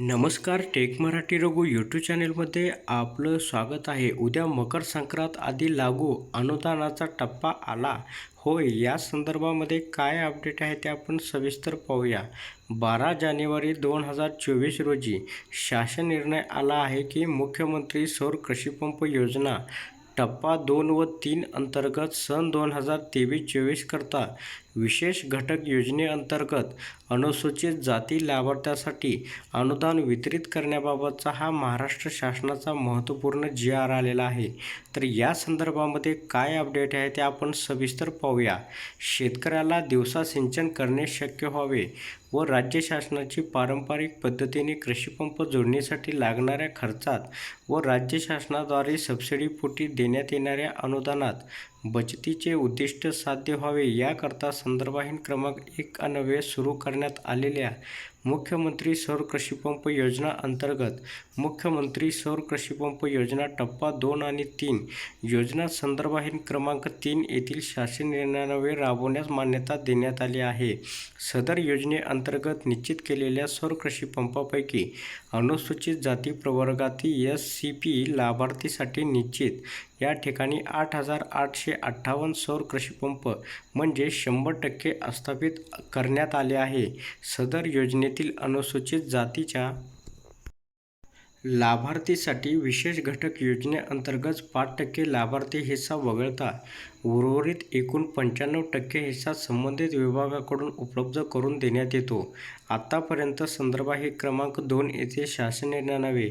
नमस्कार tech Marathi Raghu YouTube चॅनेलमध्ये आपलं स्वागत आहे. उद्या मकर संक्रांत आधी लागू अनुदानाचा टप्पा आला. होय या संदर्भामध्ये काय अपडेट आहे ते आपण सविस्तर पाहूया. बारा जानेवारी दोन हजार चोवीस रोजी शासन निर्णय आला आहे की मुख्यमंत्री सौर कृषीपंप योजना टप्पा दोन व तीन अंतर्गत सन दोन हजार तेवीस चोवीस करता विशेष घटक योजनेअंतर्गत अनुसूचित जाती लाभार्थ्यासाठी अनुदान वितरित करण्याबाबतचा हा महाराष्ट्र शासनाचा महत्त्वपूर्ण जी आर आलेला आहे. तर या संदर्भामध्ये काय अपडेट आहे ते आपण सविस्तर पाहूया. शेतकऱ्याला दिवसा सिंचन करणे शक्य व्हावे व राज्य शासनाची पारंपरिक पद्धतीने कृषीपंप जोडणीसाठी लागणाऱ्या खर्चात व राज्य शासनाद्वारे सबसिडीपोटी देण्यात येणाऱ्या अनुदानात बचतीचे उद्दिष्ट साध्य व्हावे याकरता संदर्भाहीन क्रमांक एक सुरू करण्यात आलेल्या मुख्यमंत्री सौर कृषीपंप योजना अंतर्गत मुख्यमंत्री सौर कृषीपंप योजना टप्पा दोन आणि तीन योजना संदर्भाहीन क्रमांक तीन येथील शासन निर्णयान्वये राबवण्यास मान्यता देण्यात आली आहे. सदर योजनेअंतर्गत निश्चित केलेल्या सौर कृषीपंपापैकी अनुसूचित जाती प्रवर्गातील एस सी पी लाभार्थीसाठी निश्चित. या ठिकाणी आठ हजार आठशे अठ्ठावन्न सौर कृषीपंप म्हणजे शंभर टक्के स्थापित करण्यात आले आहे. सदर योजनेतील अनुसूचित जातीच्या लाभार्थीसाठी विशेष घटक योजनेअंतर्गत पाच टक्के लाभार्थी हिस्सा वगळता उर्वरित एकूण पंच्याण्णव टक्के हिस्सा संबंधित विभागाकडून उपलब्ध करून देण्यात येतो. आत्तापर्यंत संदर्भ हे क्रमांक दोन येथे शासन निर्णयान्वये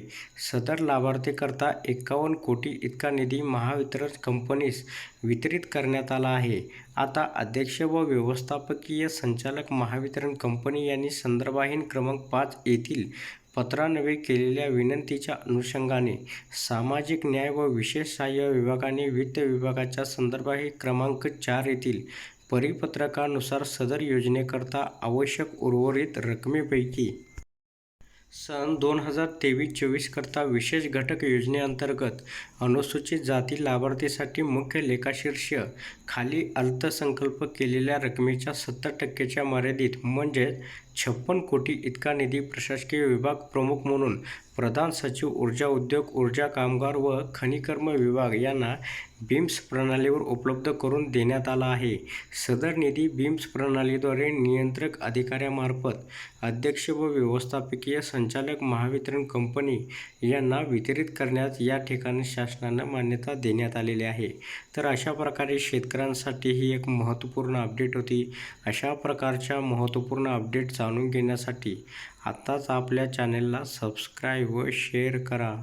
सदर लाभार्थीकरता एकावन्न कोटी इतका निधी महावितरण कंपनीस वितरित करण्यात आला आहे. आता अध्यक्ष व व्यवस्थापकीय संचालक महावितरण कंपनी यांनी संदर्भाहीन क्रमांक पाच येथील पत्रान्वये केलेल्या विनंतीच्या अनुषंगाने सामाजिक न्याय व विशेष सहाय्य विभागाने वित्त विभागाच्या संदर्भाही क्रमांक चार येथील परिपत्रकानुसार सदर योजनेकरता आवश्यक उर्वरित रकमेपैकी सन दोन हजार तेवीस चोवीस करता विशेष घटक योजनेअंतर्गत अनुसूचित जाती लाभार्थीसाठी मुख्य लेखाशीर्ष खाली अर्थसंकल्प केलेल्या रकमेच्या सत्तर टक्केच्या मर्यादित म्हणजेच छप्पन कोटी इतका निधी प्रशासकीय विभाग प्रमुख म्हणून प्रधान सचिव ऊर्जा उद्योग ऊर्जा कामगार व खनिकर्म विभाग यांना बीम्स प्रणालीवर उपलब्ध करून देण्यात आला आहे. सदर निधी बीम्स प्रणालीद्वारे नियंत्रक अधिकाऱ्यामार्फत अध्यक्ष व व्यवस्थापकीय संचालक महावितरण कंपनी यांना वितरित करण्यास या ठिकाणी शासनानं मान्यता देण्यात आलेली आहे. तर अशा प्रकारे शेतकऱ्यांसाठी ही एक महत्त्वपूर्ण अपडेट होती. अशा प्रकारच्या महत्त्वपूर्ण अपडेट जाणून घेण्यासाठी आत्ताच आपल्या चॅनेलला सबस्क्राईब व शेअर करा.